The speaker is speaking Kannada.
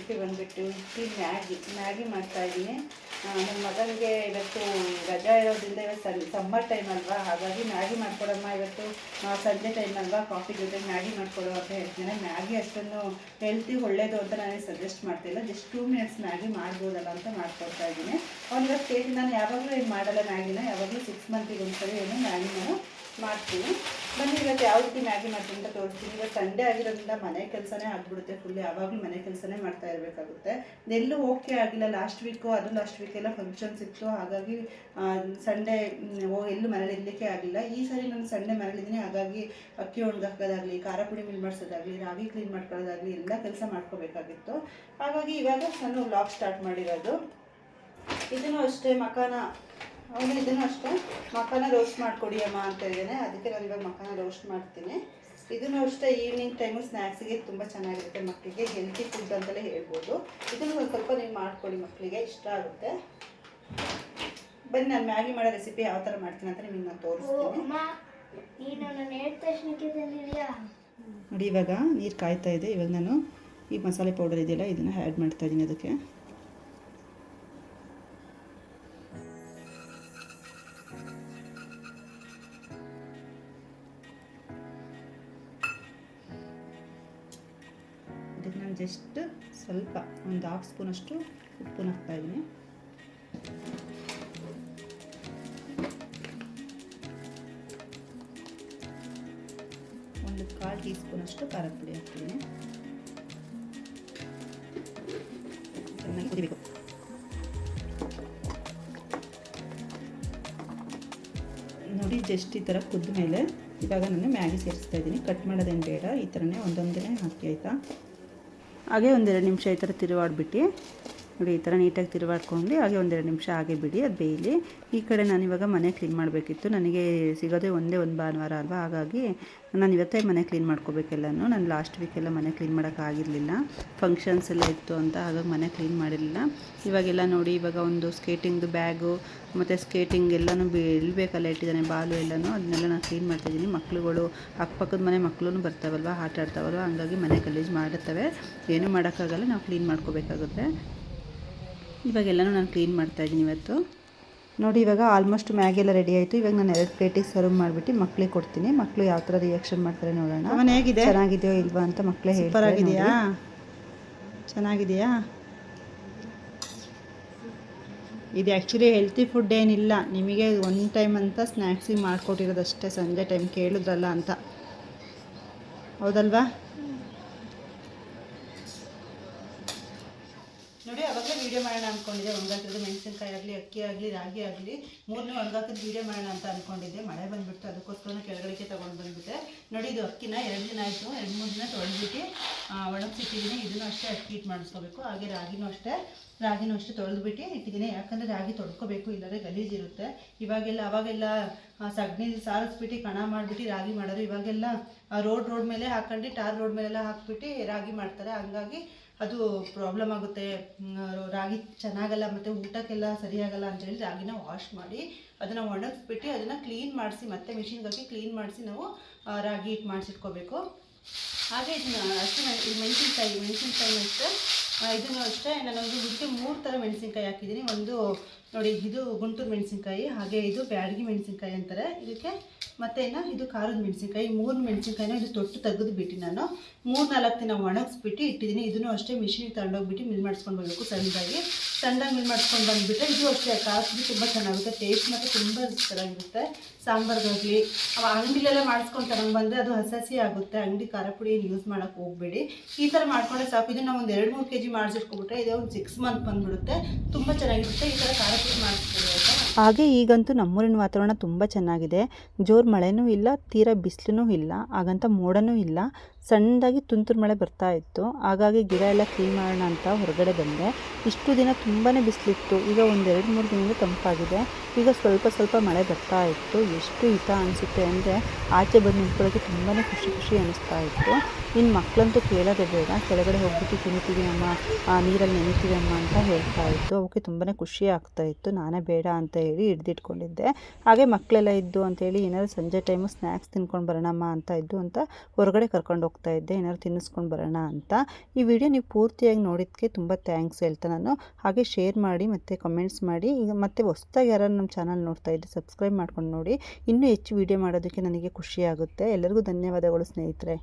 ರೆಸಿಪಿ ಬಂದುಬಿಟ್ಟು ಇಡ್ಲಿ ಮ್ಯಾಗಿ ಮ್ಯಾಗಿ ಮಾಡ್ತಾಯಿದ್ದೀನಿ ನನ್ನ ಮಗನಿಗೆ ಇವತ್ತು ರಜಾ ಇರೋದ್ರಿಂದ ಇವತ್ತು ಸನ್ ಸಮ್ಮರ್ ಟೈಮ್ ಅಲ್ವಾ? ಹಾಗಾಗಿ ಮ್ಯಾಗಿ ಮಾಡ್ಕೊಡಮ್ಮ ಇವತ್ತು. ಸಂಜೆ ಟೈಮ್ ಅಲ್ವಾ? ಕಾಫಿ ಜೊತೆ ಮ್ಯಾಗಿ ಮಾಡ್ಕೊಡೋ ಅಂತ ಹೇಳ್ತೀನಿ. ಮ್ಯಾಗಿ ಅಷ್ಟೊಂದು ಹೆಲ್ತಿ ಒಳ್ಳೇದು ಅಂತ ನಾನು ಸಜೆಸ್ಟ್ ಮಾಡ್ತಿಲ್ಲ ಜಸ್ಟ್ ಟೂ ಮಿನಿಟ್ಸ್ ಮ್ಯಾಗಿ ಮಾಡ್ಬೋದಲ್ಲ ಅಂತ ಮಾಡ್ಕೊಡ್ತಾ ಇದ್ದೀನಿ. ಅವ್ನಿಗೆ ಕೇಳಿ ನಾನು ಯಾವಾಗಲೂ ಏನು ಮಾಡಲ್ಲ ಮ್ಯಾಗಿನ. ಯಾವಾಗಲೂ ಸಿಕ್ಸ್ ಮಂತಿಗೆ ಒಂದ್ಸರಿ ಏನು ಮ್ಯಾಗಿ ನಾನು ಮಾಡ್ತೀನಿ. ಬನ್ನಿ, ಇವತ್ತು ಯಾವ ರೀತಿ ಮ್ಯಾಗಿ ಮಾಡ್ತೀನಿ ಅಂತ ತೋರಿಸ್ತೀನಿ. ಇವತ್ತು ಸಂಡೇ ಆಗಿರೋದ್ರಿಂದ ಮನೆ ಕೆಲಸನೇ ಆಗ್ಬಿಡುತ್ತೆ ಫುಲ್ ಯಾವಾಗಲೂ ಮನೆ ಕೆಲಸನೇ ಮಾಡ್ತಾ ಇರಬೇಕಾಗುತ್ತೆ. ಎಲ್ಲೂ ಓಕೆ ಆಗಿಲ್ಲ. ಲಾಸ್ಟ್ ವೀಕು ಅದು ಲಾಸ್ಟ್ ವೀಕೆಲ್ಲ ಫಂಕ್ಷನ್ಸ್ ಇತ್ತು. ಹಾಗಾಗಿ ಸಂಡೇ ಎಲ್ಲೂ ಮನೇಲಿ ಇರಲಿಕ್ಕೆ ಆಗಿಲ್ಲ. ಈ ಸರಿ ನಾನು ಸಂಡೇ ಮನೇಲಿದ್ದೀನಿ. ಹಾಗಾಗಿ ಅಕ್ಕಿ ಒಣಗಾಕೋದಾಗಲಿ ಖಾರ ಪುಡಿ ಮಿಲ್ ಮಾಡಿಸೋದಾಗಲಿ, ರಾಗಿ ಕ್ಲೀನ್ ಮಾಡ್ಕೊಳ್ಳೋದಾಗಲಿ ಎಲ್ಲ ಕೆಲಸ ಮಾಡ್ಕೋಬೇಕಾಗಿತ್ತು. ಹಾಗಾಗಿ ಇವಾಗ ನಾನು ವ್ಲಾಗ್ ಸ್ಟಾರ್ಟ್ ಮಾಡಿರೋದು. ಇದನ್ನು ಅಷ್ಟೇ ಮಕಾನ ಅವನು ಇದನ್ನು ಅಷ್ಟೇ ಮಕಾನ ರೋಸ್ಟ್ ಮಾಡಿಕೊಡಿ ಅಮ್ಮ ಅಂತ ಇದ್ದೇನೆ ಅದಕ್ಕೆ ನಾನು ಇವಾಗ ಮಕಾನ ರೋಸ್ಟ್ ಮಾಡ್ತೀನಿ. ಇದನ್ನು ಅಷ್ಟೇ ಈವ್ನಿಂಗ್ ಟೈಮು ಸ್ನ್ಯಾಕ್ಸಿಗೆ ತುಂಬ ಚೆನ್ನಾಗಿರುತ್ತೆ ಮಕ್ಕಳಿಗೆ. ಹೆಲ್ತಿ ಫುಡ್ ಅಂತಲೇ ಹೇಳ್ಬೋದು. ಇದನ್ನು ಒಂದು ಸ್ವಲ್ಪ ನೀವು ಮಾಡಿಕೊಡಿ ಮಕ್ಕಳಿಗೆ ಇಷ್ಟ ಆಗುತ್ತೆ. ಬನ್ನಿ ನಾನು ಮ್ಯಾಗಿ ಮಾಡೋ ರೆಸಿಪಿ ಯಾವ ಥರ ಮಾಡ್ತೀನಿ ಅಂತ ನಿಮಗೆ ನಾನು ತೋರಿಸ್ತೀನಿ. ನೋಡಿ ಇವಾಗ ನೀರು ಕಾಯ್ತಾ ಇದೆ. ಇವಾಗ ನಾನು ಈ ಮಸಾಲೆ ಪೌಡರ್ ಇದೆಯಲ್ಲ ಇದನ್ನು ಆ್ಯಡ್ ಮಾಡ್ತಾ ಇದ್ದೀನಿ ಅದಕ್ಕೆ. ನಾನು ಜಸ್ಟ್ ಸ್ವಲ್ಪ ಒಂದು ಹಾಫ್ ಸ್ಪೂನಷ್ಟು ಉಪ್ಪು ಹಾಕ್ತಾ ಇದ್ದೀನಿ. ಒಂದು ಕಾಲು ಟೀ ಸ್ಪೂನಷ್ಟು ಖಾರದ ಪುಡಿ ಹಾಕ್ತೀನಿ. ನೋಡಿ ಜಸ್ಟ್ ಈ ಥರ ಕುದ್ದ ಮೇಲೆ ಇವಾಗ ನಾನು ಮ್ಯಾಗಿ ಸೇರಿಸ್ತಾ ಇದ್ದೀನಿ. ಕಟ್ ಮಾಡೋದೇನು ಬೇಡ, ಈ ಥರನೇ ಒಂದೊಂದೇ ಹಾಕಿ, ಆಯಿತಾ? ಹಾಗೆ ಒಂದೆರಡು ನಿಮಿಷ ಈ ಥರ ತಿರುವಾಡ್ಬಿಟ್ಟು ನೋಡಿ, ಈ ಥರ ನೀಟಾಗಿ ತಿರುವಾಡ್ಕೊಂಡು ಹಾಗೆ ಒಂದೆರಡು ನಿಮಿಷ ಹಾಗೆ ಬಿಡಿ, ಅದು ಬೇಯಲಿ. ಈ ಕಡೆ ನಾನು ಇವಾಗ ಮನೆ ಕ್ಲೀನ್ ಮಾಡಬೇಕಿತ್ತು. ನನಗೆ ಸಿಗೋದೇ ಒಂದೇ ಒಂದು ಭಾನುವಾರ ಅಲ್ವಾ? ಹಾಗಾಗಿ ನಾನು ಇವತ್ತೇ ಮನೆ ಕ್ಲೀನ್ ಮಾಡ್ಕೋಬೇಕೆಲ್ಲನೂ ನಾನು ಲಾಸ್ಟ್ ವೀಕೆಲ್ಲ ಮನೆ ಕ್ಲೀನ್ ಮಾಡೋಕ್ಕಾಗಿರಲಿಲ್ಲ ಫಂಕ್ಷನ್ಸ್ ಎಲ್ಲ ಇತ್ತು ಅಂತ ಹಾಗಾಗಿ ಮನೆ ಕ್ಲೀನ್ ಮಾಡಿರಲಿಲ್ಲ. ಇವಾಗೆಲ್ಲ ನೋಡಿ, ಇವಾಗ ಒಂದು ಸ್ಕೇಟಿಂಗ್ದು ಬ್ಯಾಗು ಮತ್ತು ಸ್ಕೇಟಿಂಗ್ ಎಲ್ಲನೂ ಬೀಳ್ಬೇಕಲ್ಲ, ಇಟ್ಟಿದ್ದಾನೆ ಬಾಲು ಎಲ್ಲನೂ. ಅದನ್ನೆಲ್ಲ ನಾನು ಕ್ಲೀನ್ ಮಾಡ್ತಿದ್ದೀನಿ ಮಕ್ಕಳುಗಳು ಅಕ್ಕಪಕ್ಕದ ಮನೆ ಮಕ್ಕಳು ಬರ್ತಾವಲ್ವ? ಆಟ ಆಡ್ತಾವಲ್ವ? ಹಂಗಾಗಿ ಮನೆ ಗಲೀಜು ಮಾಡುತ್ತವೆ. ಏನೂ ಮಾಡೋಕ್ಕಾಗಲ್ಲ, ನಾವು ಕ್ಲೀನ್ ಮಾಡ್ಕೋಬೇಕಾಗುತ್ತೆ. ಇವಾಗೆಲ್ಲನೂ ನಾನು ಕ್ಲೀನ್ ಮಾಡ್ತಾಯಿದ್ದೀನಿ ಇವತ್ತು. ನೋಡಿ ಇವಾಗ ಆಲ್ಮೋಸ್ಟ್ ಮ್ಯಾಗೆಲ್ಲ ರೆಡಿ ಆಯಿತು. ಇವಾಗ ನಾನು ಎರಡು ಪ್ಲೇಟಿಗೆ ಸರ್ವ್ ಮಾಡಿಬಿಟ್ಟು ಮಕ್ಳಿಗೆ ಕೊಡ್ತೀನಿ. ಮಕ್ಕಳು ಯಾವ ಥರ ರಿಯಾಕ್ಷನ್ ಮಾಡ್ತಾರೆ ನೋಡೋಣ. ಹೇಗಿದೆ ಚೆನ್ನಾಗಿದೆಯೋ ಇಲ್ವಾ ಅಂತ ಮಕ್ಕಳೇ ಆಗಿದೆಯಾ ಚೆನ್ನಾಗಿದೆಯಾ ಇದು ಆ್ಯಕ್ಚುಲಿ ಹೆಲ್ತಿ ಫುಡ್ ಏನಿಲ್ಲ. ನಿಮಗೆ ಒನ್ ಟೈಮ್ ಅಂತ ಸ್ನ್ಯಾಕ್ಸಿಗೆ ಮಾಡಿಕೊಟ್ಟಿರೋದಷ್ಟೇ. ಸಂಜೆ ಟೈಮ್ ಕೇಳಿದ್ರಲ್ಲ ಅಂತ. ಹೌದಲ್ವಾ ನೋಡಿ ಅವಾಗಲೇ ವೀಡಿಯೋ ಮಾಡೋಣ ಅಂದ್ಕೊಂಡಿದ್ದೆ ಒಣಗಾಕಿದ್ದು ಮೆಣಸಿನ್ಕಾಯಿ ಆಗಲಿ, ಅಕ್ಕಿ ಆಗಲಿ, ರಾಗಿ ಆಗಲಿ, ಮೂರನೇ ಒಣಗಾಕಿದ್ದು ವೀಡಿಯೋ ಮಾಡೋಣ ಅಂತ ಅಂದ್ಕೊಂಡಿದ್ದೆ ಮಳೆ ಬಂದುಬಿಟ್ಟು ಅದಕ್ಕೋಸ್ಕರ ಕೆಳಗಡೆಗೆ ತೊಗೊಂಡು ಬಂದುಬಿಟ್ಟೆ. ನೋಡಿ, ಇದು ಅಕ್ಕಿನ ಎರಡು ದಿನ ಆಯಿತು. ಎರಡು ಮೂರು ದಿನ ತೊಳೆದ್ಬಿಟ್ಟು ಒಣಗಿಸಿಟ್ಟಿದ್ದೀನಿ. ಇದನ್ನು ಅಷ್ಟೇ ಅಕ್ಕಿ ಹಿಟ್ಟು ಮಾಡಿಸ್ಕೋಬೇಕು. ಹಾಗೆ ರಾಗಿನೂ ಅಷ್ಟೇ ರಾಗಿನೂ ಅಷ್ಟೇ ತೊಳೆದ್ಬಿಟ್ಟು ಇಟ್ಟಿದ್ದೀನಿ. ಯಾಕಂದರೆ ರಾಗಿ ತೊಳ್ಕೊಬೇಕು, ಇಲ್ಲದ್ರೆ ಗಲೀಜಿರುತ್ತೆ ಇವಾಗೆಲ್ಲ, ಅವಾಗೆಲ್ಲ ಸಗಣಿ ಸಾರಿಸ್ಬಿಟ್ಟು ಕಣ ಮಾಡಿಬಿಟ್ಟು ರಾಗಿ ಮಾಡೋರು ಇವಾಗೆಲ್ಲ ರೋಡ್ ರೋಡ್ ಮೇಲೆ ಹಾಕೊಂಡು, ಟಾರ್ ರೋಡ್ ಮೇಲೆಲ್ಲ ಹಾಕ್ಬಿಟ್ಟು ರಾಗಿ ಮಾಡ್ತಾರೆ. ಹಂಗಾಗಿ ಅದು ಪ್ರಾಬ್ಲಮ್ ಆಗುತ್ತೆ. ರಾಗಿ ಚೆನ್ನಾಗಲ್ಲ ಮತ್ತು ಊಟಕ್ಕೆಲ್ಲ ಸರಿಯಾಗಲ್ಲ ಅಂತೇಳಿ ರಾಗಿನ ವಾಶ್ ಮಾಡಿ ಅದನ್ನು ಒಣಗಿಸ್ಬಿಟ್ಟು ಅದನ್ನು ಕ್ಲೀನ್ ಮಾಡಿಸಿ ಮತ್ತೆ ಮಿಷಿನ್ಗೆ ಹಾಕಿ ಕ್ಲೀನ್ ಮಾಡಿಸಿ ನಾವು ರಾಗಿ ಹಿಟ್ಟು ಮಾಡಿಸಿಟ್ಕೋಬೇಕು. ಹಾಗೆ ಇದನ್ನ ಅಷ್ಟು ಮೆಣಸಿನ್ಕಾಯಿ ಮೆಣಸಿನ್ಕಾಯಿ ಅಷ್ಟೇ ಆ, ಇದನ್ನು ಅಷ್ಟೇ ನಾನೊಂದು ಇದಕ್ಕೆ ಮೂರು ಥರ ಮೆಣಸಿನ್ಕಾಯಿ ಹಾಕಿದ್ದೀನಿ. ಒಂದು ನೋಡಿ, ಇದು ಗುಂಟೂರು ಮೆಣಸಿನ್ಕಾಯಿ, ಹಾಗೆ ಇದು ಬ್ಯಾಡಗಿ ಮೆಣಸಿನ್ಕಾಯಿ ಅಂತಾರೆ. ಇದಕ್ಕೆ ಮತ್ತೆ ಇನ್ನು ಇದು ಖಾರದ ಮೆಣಸಿನ್ಕಾಯಿ ಮೂರು ಮೆಣಸಿನ್ಕಾಯಿನ ಇದು ತೊಟ್ಟು ತೆಗೆದುಬಿಟ್ಟು ನಾನು ಮೂರು ನಾಲ್ಕು ದಿನ ಒಣಗಿಸ್ಬಿಟ್ಟು ಇಟ್ಟಿದ್ದೀನಿ. ಇದನ್ನು ಅಷ್ಟೇ ಮಿಷಿನಿಗೆ ತಗೊಂಡೋಗ್ಬಿಟ್ಟು ಮಿಲ್ ಮಾಡಿಸ್ಕೊಂಡು ಬರಬೇಕು ಸಣ್ಣದಾಗಿ. ಸಣ್ಣದಾಗಿ ಮಿಲ್ ಮಾಡಿಸ್ಕೊಂಡು ಬಂದುಬಿಟ್ಟು ಇದು ಅಷ್ಟೇ, ಕಾಸ್ಟ್ಲಿ ತುಂಬ ಚೆನ್ನಾಗುತ್ತೆ ಟೇಸ್ಟ್ ಮತ್ತು ತುಂಬ ಚೆನ್ನಾಗಿರುತ್ತೆ. ಸಾಂಬಾರ್ಗಾಗಲಿ, ಅವ ಅಂಗಡಿಲೆಲ್ಲ ಮಾಡಿಸ್ಕೊಂಡು ತಗೊಂಡು ಬಂದರೆ ಅದು ಹಸಸಿ ಆಗುತ್ತೆ. ಅಂಗಡಿ ಖಾರ ಪುಡಿ ಯೂಸ್ ಮಾಡೋಕ್ಕೆ ಹೋಗಬೇಡಿ. ಈ ಥರ ಮಾಡ್ಕೊಂಡ್ರೆ ಸಾಕು. ಇದನ್ನು ಒಂದು ಎರಡು ಮೂರು ಕೆ ಜಿ ಮಾಡಿಸಿಟ್ಕೊಬಿಟ್ರೆ ಇದೇ ಒಂದು ಸಿಕ್ಸ್ ಮಂತ್ ಬಂದುಬಿಡುತ್ತೆ. ತುಂಬ ಚೆನ್ನಾಗಿರುತ್ತೆ. ಈ ಥರ ಖಾರ ಹಾಗೆ ಈಗಂತೂ ನಮ್ಮೂರಿನ ವಾತಾವರಣ ತುಂಬ ಚೆನ್ನಾಗಿದೆ. ಜೋರು ಮಳೆನೂ ಇಲ್ಲ, ತೀರಾ ಬಿಸಿಲೂ ಇಲ್ಲ, ಹಾಗಂತ ಮೋಡನೂ ಇಲ್ಲ. ಸಣ್ಣದಾಗಿ ತುಂತುರು ಮಳೆ ಬರ್ತಾ ಇತ್ತು. ಹಾಗಾಗಿ ಗಿಡ ಎಲ್ಲ ಕ್ಲೀನ್ ಮಾಡೋಣ ಅಂತ ಹೊರಗಡೆ ಬಂದೆ. ಇಷ್ಟು ದಿನ ತುಂಬಾ ಬಿಸಿಲಿತ್ತು. ಈಗ ಒಂದೆರಡು ಮೂರು ದಿನದಿಂದ ತಂಪಾಗಿದೆ. ಈಗ ಸ್ವಲ್ಪ ಸ್ವಲ್ಪ ಮಳೆ ಬರ್ತಾ ಇತ್ತು. ಎಷ್ಟು ಹಿತ ಅನಿಸುತ್ತೆ ಅಂದರೆ ಆಚೆ ಬಂದು ನಿಂತ್ಕೊಳ್ಳೋಕ್ಕೆ ತುಂಬಾ ಖುಷಿ ಖುಷಿ ಅನಿಸ್ತಾ ಇತ್ತು. ಇನ್ನು ಮಕ್ಕಳಂತೂ ಕೇಳೋದೇ ಬೇಡ. ಕೆಳಗಡೆ ಹೋಗ್ಬಿಟ್ಟು ತಿಂತೀವಿ ಅಮ್ಮ ನೀರಲ್ಲಿ ನೆನಿತೀವಿ ಅಮ್ಮ ಅಂತ ಹೇಳ್ತಾ ಇತ್ತು. ಅವಕ್ಕೆ ತುಂಬಾ ಖುಷಿ ಆಗ್ತಾ ಇತ್ತು. ನಾನೇ ಬೇಡ ಅಂತ ಹೇಳಿ ಹಿಡ್ದಿಟ್ಕೊಂಡಿದ್ದೆ. ಹಾಗೆ ಮಕ್ಕಳೆಲ್ಲ ಇದ್ದು ಅಂತೇಳಿ ಏನಾದರೂ ಸಂಜೆ ಟೈಮು ಸ್ನ್ಯಾಕ್ಸ್ ತಿನ್ಕೊಂಡು ಬರೋಣಮ್ಮ ಅಂತ ಇದ್ದು ಅಂತ ಹೊರಗಡೆ ಕರ್ಕೊಂಡು ಹೋಗ್ತಾ ಇದ್ದೆ, ಏನಾದ್ರು ತಿನ್ನಿಸ್ಕೊಂಡು ಬರೋಣ ಅಂತ. ಈ ವಿಡಿಯೋ ನೀವು ಪೂರ್ತಿಯಾಗಿ ನೋಡಿದ್ದಕ್ಕೆ ತುಂಬ ಥ್ಯಾಂಕ್ಸ್ ಹೇಳ್ತಾ ನಾನು. ಹಾಗೆ ಶೇರ್ ಮಾಡಿ, ಮತ್ತು ಕಮೆಂಟ್ಸ್ ಮಾಡಿ. ಈಗ ಮತ್ತೆ ಹೊಸ್ದಾಗಿ ಯಾರು ನಮ್ಮ ಚಾನಲ್ ನೋಡ್ತಾ ಇದ್ದೆ ಸಬ್ಸ್ಕ್ರೈಬ್ ಮಾಡ್ಕೊಂಡು ನೋಡಿ. ಇನ್ನೂ ಹೆಚ್ಚು ವಿಡಿಯೋ ಮಾಡೋದಕ್ಕೆ ನನಗೆ ಖುಷಿಯಾಗುತ್ತೆ ಎಲ್ಲರಿಗೂ ಧನ್ಯವಾದಗಳು ಸ್ನೇಹಿತರೆ.